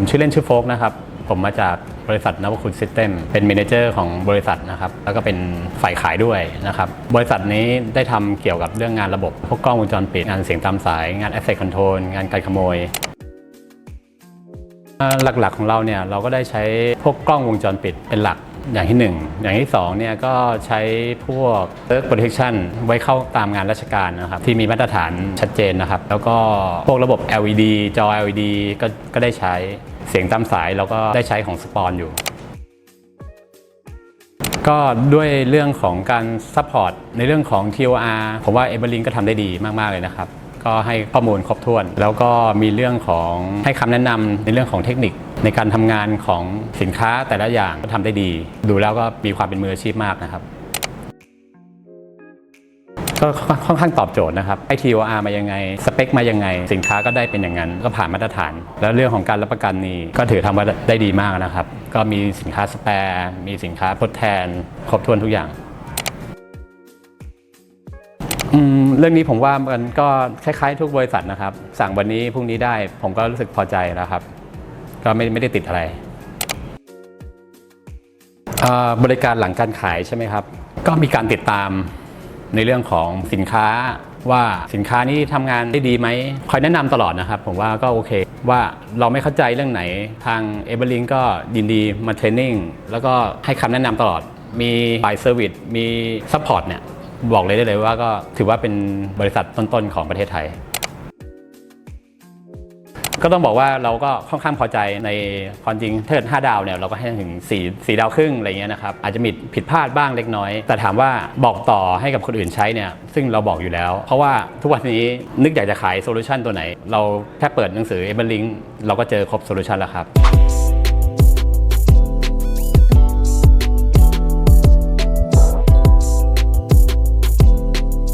ผมชื่อเล่นชื่อโฟกนะครับ ผมมาจากบริษัทนวคุณซิสเต็มเป็นเมนเจอร์ของบริษัทนะครับ แล้วก็เป็นฝ่ายขายด้วยนะครับ บริษัทนี้ได้ทำเกี่ยวกับเรื่องงานระบบ พวกกล้องวงจรปิด งานเสียงตามสาย งานแอสเซทคอนโทรลงานการขโมย หลักๆของเราเนี่ยเราก็ได้ใช้พวกกล้องวงจรปิดเป็นหลัก อย่างที่ 1 อย่างที่ 2 เนี่ยก็ใช้พวก Third Protection ไว้เข้าตามงานราชการนะครับ ที่มีมาตรฐานชัดเจนนะครับ แล้วก็พวกระบบ LED จอ LED ก็ก็ได้ใช้เสียงตามสายเราก็ได้ใช้ของสปอนอยู่ ก็ด้วยเรื่องของการซัพพอร์ตในเรื่องของ TOR ผมว่า e v e r l i n ก็ทำได้ดีมาก ๆ เลยนะครับ ก็ให้ข้อมูลครบถ้วน แล้วก็มีเรื่องของให้คำแนะนำในเรื่องของเทคนิค ในการทำงานของสินค้าแต่ละอย่างก็ทำได้ดี ดูแล้วก็มีความเป็นมืออาชีพมากนะครับ ก็ค่อนข้างตอบโจทย์นะครับไอ TOR มายังไง สเปคมายังไง สินค้าก็ได้เป็นอย่างนั้น ก็ผ่านมาตรฐาน แล้วเรื่องของการรับประกันนี่ก็ถือทำว่าได้ดีมากนะครับ ก็มีสินค้าสแปร์มีสินค้าทดแทน ครบถ้วนทุกอย่างเรื่องนี้ผมว่ามันก็คล้ายๆ ทุกบริษัทนะครับ สั่งวันนี้พรุ่งนี้ได้ผมก็รู้สึกพอใจแล้วครับ ก็ไม่ไม่ได้ติดอะไร บริการหลังการขายใช่ไหมครับ ก็มีการติดตามในเรื่องของสินค้าว่าสินค้านี้ทำงานได้ดีไหมคอยแนะนำตลอดนะครับ ผมว่าก็โอเค ว่าเราไม่เข้าใจเรื่องไหนทางเอเบอร์ลิงก็ยินดีมาเทรนนิ่งแล้วก็ให้คำแนะนำตลอด มีฝ่ายเซอร์วิสมีซัพพอร์ตเนี่ยบอกเลยได้เลยว่าก็ถือว่าเป็นบริษัทต้นๆของประเทศไทย ก็ต้องบอกว่าเราก็ค่อนข้างพอใจในความจริงถ้าเกิด5ดาวเนี่ยเราก็ให้ถึง4 4ดาวครึ่งอะไรเงี้ยนะครับอาจจะมีผิดพลาดบ้างเล็กน้อย แต่ถามว่าบอกต่อให้กับคนอื่นใช้เนี่ยซึ่งเราบอกอยู่แล้ว เพราะว่าทุกวันนี้นึกอยากจะขายโซลูชันตัวไหน เราแค่เปิดหนังสือเอเบอร์ลิงเราก็เจอครบโซลูชันแล้วครับ